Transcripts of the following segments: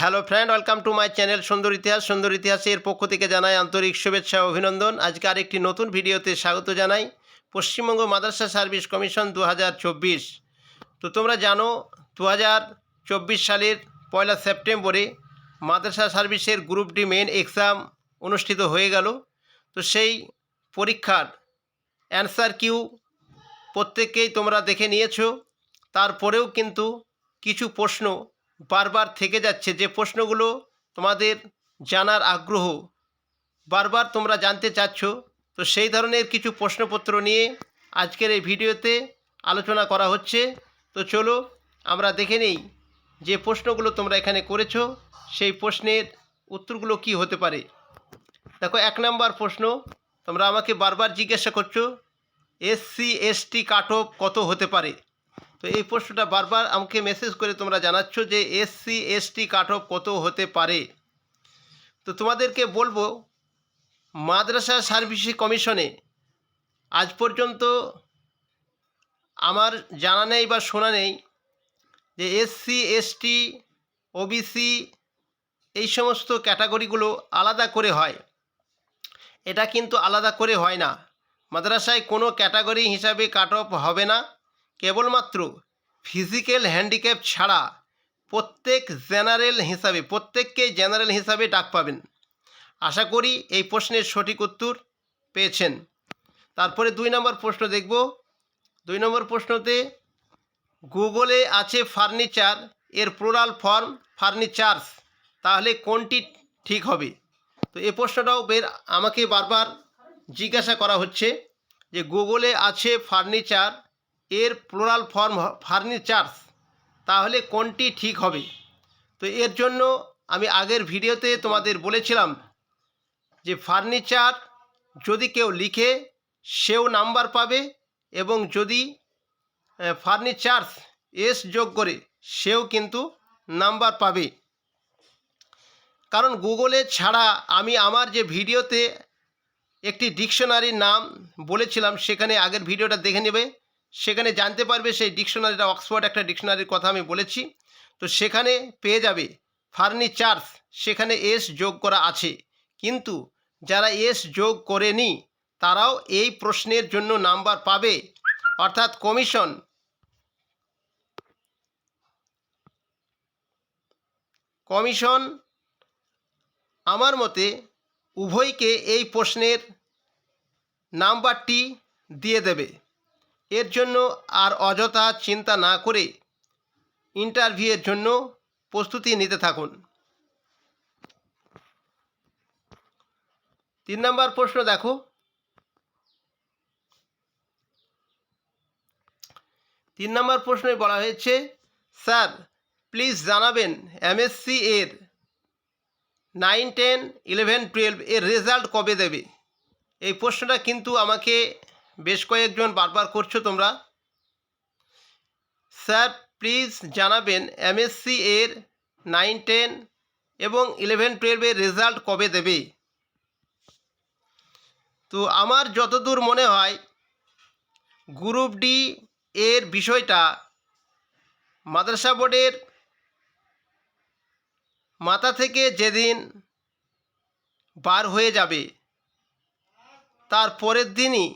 Hello friend welcome to my channel সুন্দর ইতিহাস সুন্দর ইতিহাসের পক্ষ থেকে জানাই আন্তরিক শুভেচ্ছা অভিনন্দন। আজকে আরেকটি নতুন ভিডিওতে স্বাগত জানাই। পশ্চিমবঙ্গ মাদ্রাসা সার্ভিস কমিশন দু হাজার চব্বিশ। তো তোমরা জানো দু হাজার চব্বিশ সালের পয়লা সেপ্টেম্বরে মাদ্রাসা সার্ভিসের গ্রুপ ডি মেন এক্সাম অনুষ্ঠিত হয়ে গেল। তো সেই পরীক্ষার অ্যান্সার কিউ প্রত্যেককেই তোমরা দেখে নিয়েছো। তারপরেও কিন্তু কিছু প্রশ্ন বারবার থেকে যাচ্ছে যে প্রশ্নগুলো তোমাদের জানার আগ্রহ, বারবার তোমরা জানতে চাচ্ছ, তো সেই ধরনের কিছু প্রশ্নপত্র নিয়ে আজকের এই ভিডিওতে আলোচনা করা হচ্ছে। তো চলো আমরা দেখে নেই যে প্রশ্নগুলো তোমরা এখানে করেছ, সেই প্রশ্নের উত্তরগুলো কি হতে পারে। দেখো, এক নম্বর প্রশ্ন, তোমরা আমাকে বারবার জিজ্ঞাসা করছ এসসি এসটি কাট অফ কত হতে পারে? তো এই প্রশ্নটা বারবার আমাকে মেসেজ করে তোমরা জানাচ্ছ যে এসসি এসটি কাট অফ কত হতে পারে। তো তোমাদেরকে বলব, মাদ্রাসা সার্ভিস কমিশনে আজ পর্যন্ত আমার জানা নেই বা শোনা নেই যে এসসি এসটি ওবিসি এই সমস্ত ক্যাটাগরিগুলো আলাদা করে হয়। এটা কিন্তু আলাদা করে হয় না। মাদ্রাসায় কোনো ক্যাটাগরি হিসাবে কাট অফ হবে না। কেবলমাত্র ফিজিক্যাল হ্যান্ডিক্যাপ ছাড়া প্রত্যেক জেনারেল হিসাবে, প্রত্যেককেই জেনারেল হিসাবে ডাক পাবেন। আশা করি এই প্রশ্নের সঠিক উত্তর পেয়েছেন। তারপরে দুই নম্বর প্রশ্ন দেখব। দুই নম্বর প্রশ্নতে, গুগলে আছে ফার্নিচার, এর প্লোরাল ফর্ম ফার্নিচার্স তাহলে কোনটি ঠিক হবে? তো এই প্রশ্নটাও বের আমাকে বারবার জিজ্ঞাসা করা হচ্ছে যে গুগলে আছে ফার্নিচার এর প্লোরাল ফর্ম ফার্নিচার্স তাহলে কোনটি ঠিক হবে? তো এর জন্য আমি আগের ভিডিওতে তোমাদের বলেছিলাম যে ফার্নিচার যদি কেউ লিখে, সেও নাম্বার পাবে এবং যদি ফার্নিচার্স এস যোগ করে, সেও কিন্তু নাম্বার পাবে। কারণ গুগলে ছাড়া আমি আমার যে ভিডিওতে একটি ডিকশনারির নাম বলেছিলাম, সেখানে আগের ভিডিওটা দেখে নেবে। সেখানে জানতে পারবে সেই ডিকশনারিটা অক্সফোর্ড একটা ডিকশনারির কথা আমি বলেছি। তো সেখানে পেয়ে যাবে ফার্নিচার্স সেখানে এস যোগ করা আছে। কিন্তু যারা এস যোগ করেনি, তারাও এই প্রশ্নের জন্য নাম্বার পাবে। অর্থাৎ কমিশন কমিশন আমার মতে উভয়কে এই প্রশ্নের নাম্বারটি দিয়ে দেবে। এর জন্য আর অযথা চিন্তা না করে ইন্টারভিউয়ের জন্য প্রস্তুতি নিতে থাকুন। তিন নম্বর প্রশ্ন দেখো। তিন নম্বর প্রশ্নে বলা হয়েছে, স্যার, প্লিজ জানাবেন এমএসসি এর নাইন টেন ইলেভেন টুয়েলভ এর রেজাল্ট কবে দেবে? এই প্রশ্নটা কিন্তু আমাকে বেশ কয়েকজন বারবার করছ তোমরা। স্যার, প্লিজ জানাবেন এমএসসি এর নাইন টেন এবং ইলেভেন টুয়েলভের রেজাল্ট কবে দেবে? তো আমার যতদূর মনে হয় গ্রুপ ডি এর বিষয়টা মাদ্রাসা বোর্ডের মাথা থেকে যেদিন বার হয়ে যাবে, তার পরের দিনই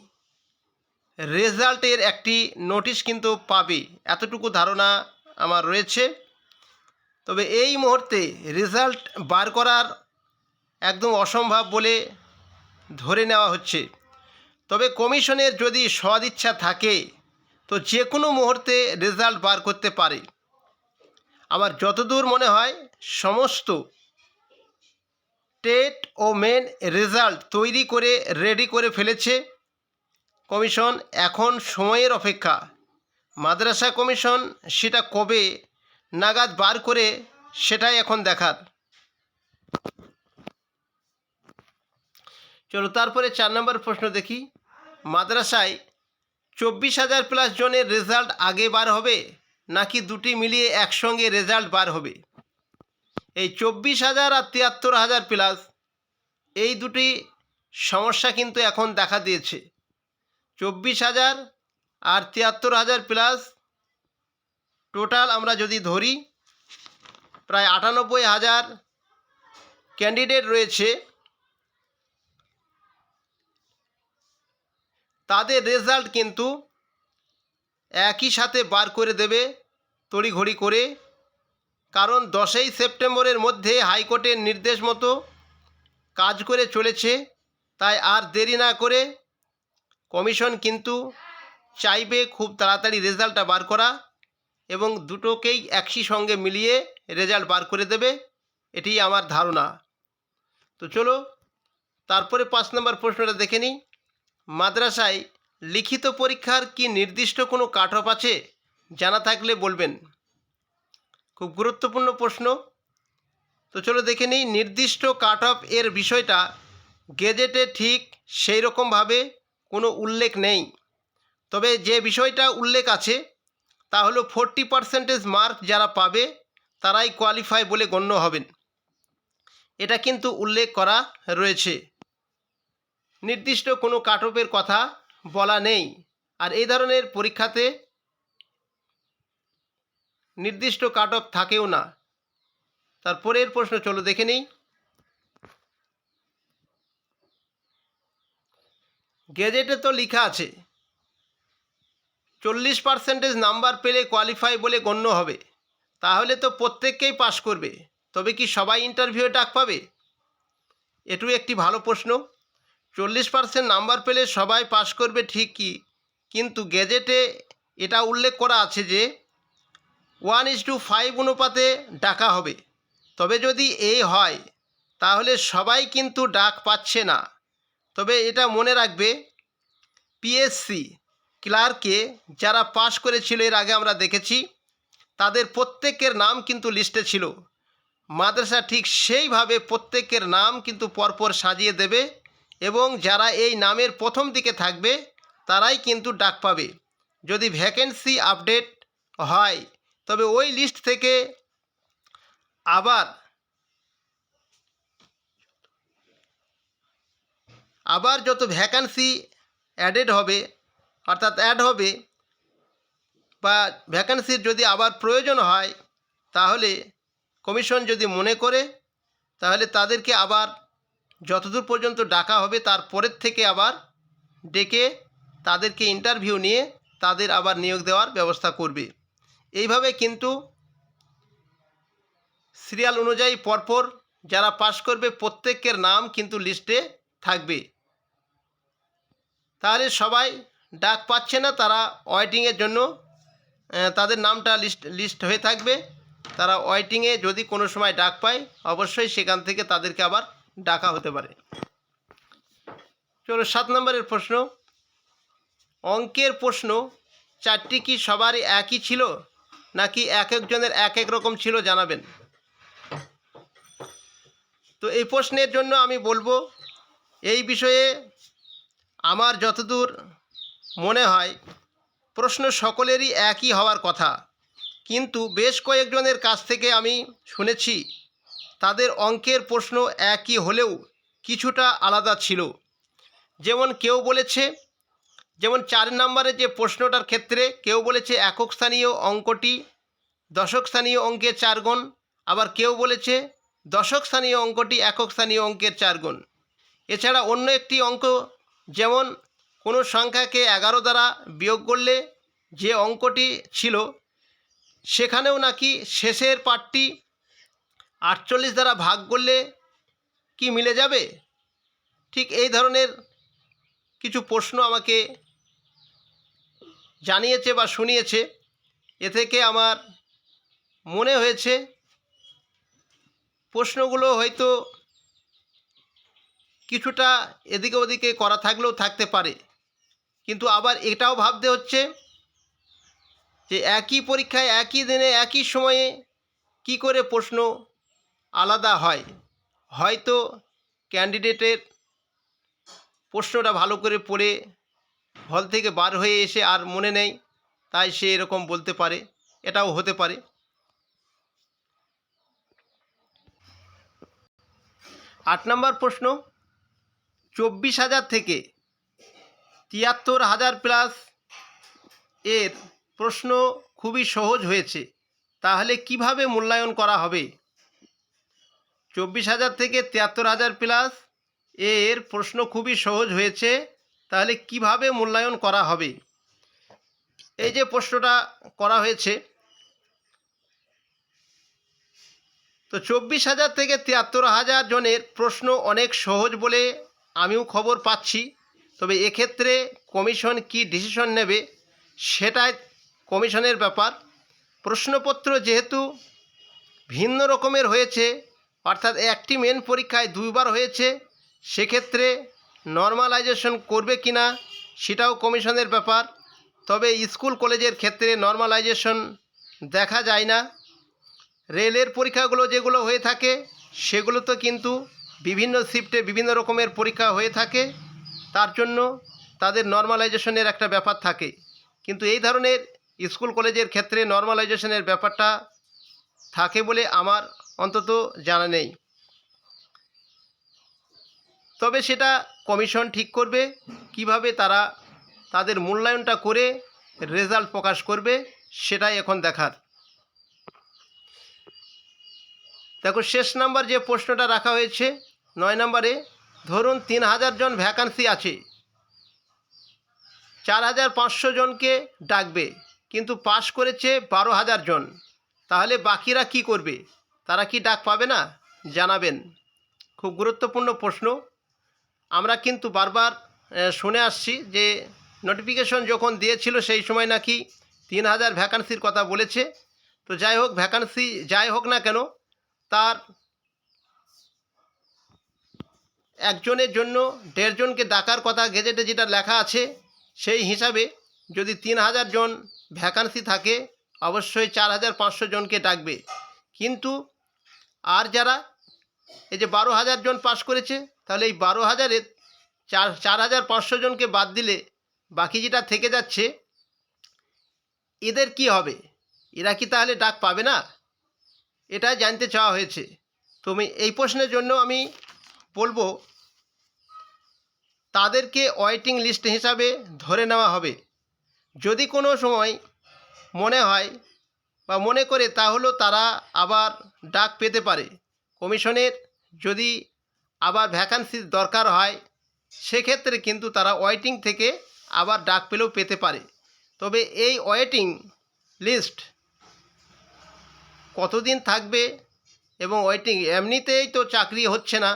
রেজাল্টের একটি নোটিশ কিন্তু পাবে। এতটুকু ধারণা আমার রয়েছে। তবে এই মুহূর্তে রেজাল্ট বার করার একদম অসম্ভব বলে ধরে নেওয়া হচ্ছে। তবে কমিশনের যদি সদিচ্ছা থাকে, তো যে কোনো মুহূর্তে রেজাল্ট বার করতে পারে। আমার যতদূর মনে হয়, সমস্ত টেট ও মেন রেজাল্ট তৈরি করে, রেডি করে ফেলেছে। কমিশন এখন সময়ের অপেক্ষা। মাদ্রাসা কমিশন সেটা কবে নাগাদ বার করে সেটাই এখন দেখার। চলো তারপরে চার নম্বর প্রশ্ন দেখি। মাদ্রাসায় চব্বিশ হাজার প্লাস জনের রেজাল্ট আগে বার হবে নাকি দুটি মিলিয়ে একসঙ্গে রেজাল্ট বার হবে? এই চব্বিশ হাজার আর তিয়াত্তর হাজার প্লাস এই দুটি সমস্যা কিন্তু এখন দেখা দিয়েছে। চব্বিশ হাজার আর তিয়াত্তর হাজার প্লাস টোটাল আমরা যদি ধরি, প্রায় আটানব্বই হাজার ক্যান্ডিডেট রয়েছে। তাদের রেজাল্ট কিন্তু একই সাথে বার করে দেবে তড়িঘড়ি করে, কারণ দশই সেপ্টেম্বরের মধ্যে হাইকোর্টের নির্দেশ মতো কাজ করে চলেছে, তাই আর দেরি না করে কমিশন কিন্তু চাইবে খুব তাড়াতাড়ি রেজাল্টটা বার করা এবং দুটোকেই একই সঙ্গে মিলিয়ে রেজাল্ট বার করে দেবে এটি আমার ধারণা। তো চলো, তারপরে পাঁচ নম্বর প্রশ্নটা দেখে নিই। মাদ্রাসায় লিখিত পরীক্ষার কি নির্দিষ্ট কোনো কাট অফ আছে জানা থাকলে বলবেন। খুব গুরুত্বপূর্ণ প্রশ্ন। তো চলো দেখে নিই, নির্দিষ্ট কাট অফ এর বিষয়টা গেজেটে ঠিক সেই রকমভাবে কোনো উল্লেখ নেই। তবে যে বিষয়টা উল্লেখ আছে, তা হলো ফোরটি পার্সেন্টেজ মার্ক যারা পাবে, তারাই কোয়ালিফাই বলে গণ্য হবেন। এটা কিন্তু উল্লেখ করা রয়েছে। নির্দিষ্ট কোনো কাট কথা বলা নেই। আর এই ধরনের পরীক্ষাতে নির্দিষ্ট কাট অফ থাকেও না। তারপরের প্রশ্ন চলো দেখে নিই। গেজেটে তো লেখা আছে, চল্লিশ পার্সেন্টেজ নাম্বার পেলে কোয়ালিফাই বলে গণ্য হবে, তাহলে তো প্রত্যেককেই পাশ করবে, তবে কি সবাই ইন্টারভিউ ডাক পাবে? এটু একটি ভালো প্রশ্ন, চল্লিশ পার্সেন্ট নাম্বার পেলে সবাই পাশ করবে ঠিকই, কিন্তু গেজেটে এটা উল্লেখ করা আছে যে ওয়ান ইস টু ফাইভ অনুপাতে ডাকা হবে, তবে যদি এই হয়, তাহলে সবাই কিন্তু ডাক পাচ্ছে না। তবে এটা মনে রাখবে পিএসসি ক্লার্কে যারা পাশ করেছিল এর আগে আমরা দেখেছি, তাদের প্রত্যেকের নাম কিন্তু লিস্টে ছিল। মাদ্রাসা ঠিক সেইভাবে প্রত্যেকের নাম কিন্তু পরপর সাজিয়ে দেবে এবং যারা এই নামের প্রথম দিকে থাকবে, তারাই কিন্তু ডাক পাবে। যদি ভ্যাকেন্সি আপডেট হয়, তবে ওই লিস্ট থেকে আবার আবার যত ভ্যাকান্সি অ্যাডেড হবে, অর্থাৎ অ্যাড হবে, বা ভ্যাকান্সির যদি আবার প্রয়োজন হয়, তাহলে কমিশন যদি মনে করে, তাহলে তাদেরকে আবার যতদূর পর্যন্ত ডাকা হবে তারপরের থেকে আবার ডেকে তাদেরকে ইন্টারভিউ নিয়ে তাদের আবার নিয়োগ দেওয়ার ব্যবস্থা করবে। এইভাবে কিন্তু সিরিয়াল অনুযায়ী পরপর যারা পাশ করবে, প্রত্যেকের নাম কিন্তু লিস্টে থাকবে। তাহলে সবাই ডাক পাচ্ছে না, তারা ওয়েটিংয়ের জন্য তাদের নামটা লিস্ট লিস্ট হয়ে থাকবে। তারা ওয়েটিংয়ে যদি কোনো সময় ডাক পায়, অবশ্যই সেখান থেকে তাদেরকে আবার ডাকা হতে পারে। চলো সাত নম্বরের প্রশ্ন। অঙ্কের প্রশ্ন, চারটি কি সবারই একই ছিল, নাকি এক একজনের এক এক রকম ছিল, জানাবেন। তো এই প্রশ্নের জন্য আমি বলব, এই বিষয়ে আমার যতদূর মনে হয়, প্রশ্ন সকলেরই একই হওয়ার কথা। কিন্তু বেশ কয়েকজনের কাছ থেকে আমি শুনেছি, তাদের অঙ্কের প্রশ্ন একই হলেও কিছুটা আলাদা ছিল। যেমন কেউ বলেছে, যেমন চার নম্বরের যে প্রশ্নটার ক্ষেত্রে কেউ বলেছে একক স্থানীয় অঙ্কটি দশক স্থানীয় অঙ্কের চার গুণ, আবার কেউ বলেছে দশক স্থানীয় অঙ্কটি একক স্থানীয় অঙ্কের চার গুণ। এছাড়া অন্য একটি অঙ্ক যেমন কোনো সংখ্যাকে এগারো দ্বারা বিয়োগ করলে যে অঙ্কটি ছিল, সেখানেও নাকি শেষের পার্টটি আটচল্লিশ দ্বারা ভাগ করলে কি মিলে যাবে? ঠিক এই ধরনের কিছু প্রশ্ন আমাকে জানিয়েছে বা শুনিয়েছে। এ থেকে আমার মনে হয়েছে, প্রশ্নগুলো হয়তো কিছুটা এদিকে ওদিকে করা থাকলেও থাকতে পারে। কিন্তু আবার এটাও ভাবতে হচ্ছে যে একই পরীক্ষায় একই দিনে একই সময়ে কি করে প্রশ্ন আলাদা হয়? হয়তো ক্যান্ডিডেটের প্রশ্নটা ভালো করে পড়ে হল থেকে বার হয়ে এসে আর মনে নেই, তাই সে এরকম বলতে পারে, এটাও হতে পারে। আট নম্বর প্রশ্ন চব্বিশ হাজার থেকে তিয়াত্তর হাজার প্লাস এর প্রশ্ন খুবই সহজ হয়েছে। তাহলে কীভাবে মূল্যায়ন করা হবে? চব্বিশ হাজার থেকে তিয়াত্তর হাজার প্লাস এর প্রশ্ন খুবই সহজ হয়েছে। তাহলে কীভাবে মূল্যায়ন করা হবে? এই যে প্রশ্নটা করা হয়েছে। তো চব্বিশ হাজার থেকে তিয়াত্তর হাজার জনের প্রশ্ন অনেক সহজ বলে আমিও খবর পাচ্ছি। তবে এক্ষেত্রে কমিশন কি ডিসিশন নেবে সেটাই কমিশনের ব্যাপার। প্রশ্নপত্র যেহেতু ভিন্ন রকমের হয়েছে, অর্থাৎ একটি মেন পরীক্ষায় দুইবার হয়েছে, সেক্ষেত্রে নর্মালাইজেশন করবে কি না সেটাও কমিশনের ব্যাপার। তবে স্কুল কলেজের ক্ষেত্রে নর্মালাইজেশন দেখা যায় না। রেলের পরীক্ষাগুলো যেগুলো হয়ে থাকে, সেগুলো তো কিন্তু বিভিন্ন শিফটে বিভিন্ন রকমের পরীক্ষা হয়ে থাকে। তার জন্য তাদের নর্মালাইজেশনের একটা ব্যাপার থাকে। কিন্তু এই ধরনের স্কুল কলেজের ক্ষেত্রে নর্মালাইজেশনের ব্যাপারটা থাকে বলে আমার অন্তত জানা নেই। তবে সেটা কমিশন ঠিক করবে, কীভাবে তারা তাদের মূল্যায়নটা করে রেজাল্ট প্রকাশ করবে, সেটাই এখন দেখার। দেখো, শেষ নাম্বার যে প্রশ্নটা রাখা হয়েছে নয় নম্বরে ধরুন তিন হাজার জন ভ্যাকান্সি আছে। চার হাজার পাঁচশো জনকে ডাকবে, কিন্তু পাশ করেছে বারো হাজার জন। তাহলে বাকিরা কি করবে? তারা কি ডাক পাবে না? জানাবেন। খুব গুরুত্বপূর্ণ প্রশ্ন। আমরা কিন্তু বারবার শুনে আসছি যে নোটিফিকেশন যখন দিয়েছিল সেই সময় নাকি তিন হাজার ভ্যাকান্সির কথা বলেছে। তো যাই হোক ভ্যাকান্সি যাই হোক না কেন, তার একজনের জন্য দেড়জনকে ডাকার কথা গেজেটে যেটা লেখা আছে, সেই হিসাবে যদি তিন হাজার জন ভ্যাকান্সি থাকে, অবশ্যই চার হাজার পাঁচশো জনকে ডাকবে। কিন্তু আর যারা এই যে বারো হাজার জন পাস করেছে, তাহলে এই বারো হাজারের চার চার হাজার পাঁচশো জনকে বাদ দিলে বাকি যেটা থেকে যাচ্ছে, এদের কি হবে? এরা কি তাহলে ডাক পাবে না? এটা জানতে চাওয়া হয়েছে। তুমি এই প্রশ্নের জন্য আমি বলব তাদেরকে ওয়েটিং লিস্ট হিসাবে ধরে নেওয়া হবে। যদি কোনো সময় মনে হয় বা মনে করে তাহলেও তারা আবার ডাক পেতে পারে। কমিশনের যদি আবার ভ্যাকান্সির দরকার হয়, সেক্ষেত্রে কিন্তু তারা ওয়েটিং থেকে আবার ডাক পেলেও পেতে পারে। তবে এই ওয়েটিং লিস্ট কতদিন থাকবে এবং ওয়েটিং এমনিতেই তো চাকরি হচ্ছে না,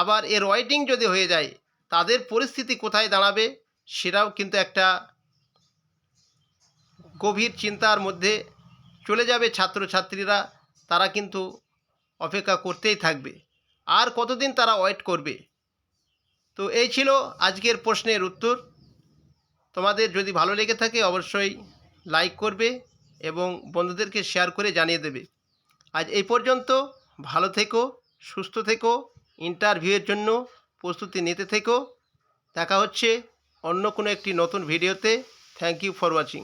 আবার এর ওয়েটিং যদি হয়ে যায় তাদের পরিস্থিতি কোথায় দাঁড়াবে সেটাও কিন্তু একটা গভীর চিন্তার মধ্যে চলে যাবে ছাত্রছাত্রীরা। তারা কিন্তু অপেক্ষা করতেই থাকবে। আর কতদিন তারা ওয়েট করবে? তো এই ছিল আজকের প্রশ্নের উত্তর। তোমাদের যদি ভালো লেগে থাকে অবশ্যই লাইক করবে এবং বন্ধুদেরকে শেয়ার করে জানিয়ে দেবে। আজ এই পর্যন্ত ভালো থেকো, সুস্থ থেকো ইন্টারভিউয়ের জন্য। প্রস্তুতি নিতে থেকো। দেখা হচ্ছে অন্য কোনো একটি নতুন ভিডিওতে। Thank you for watching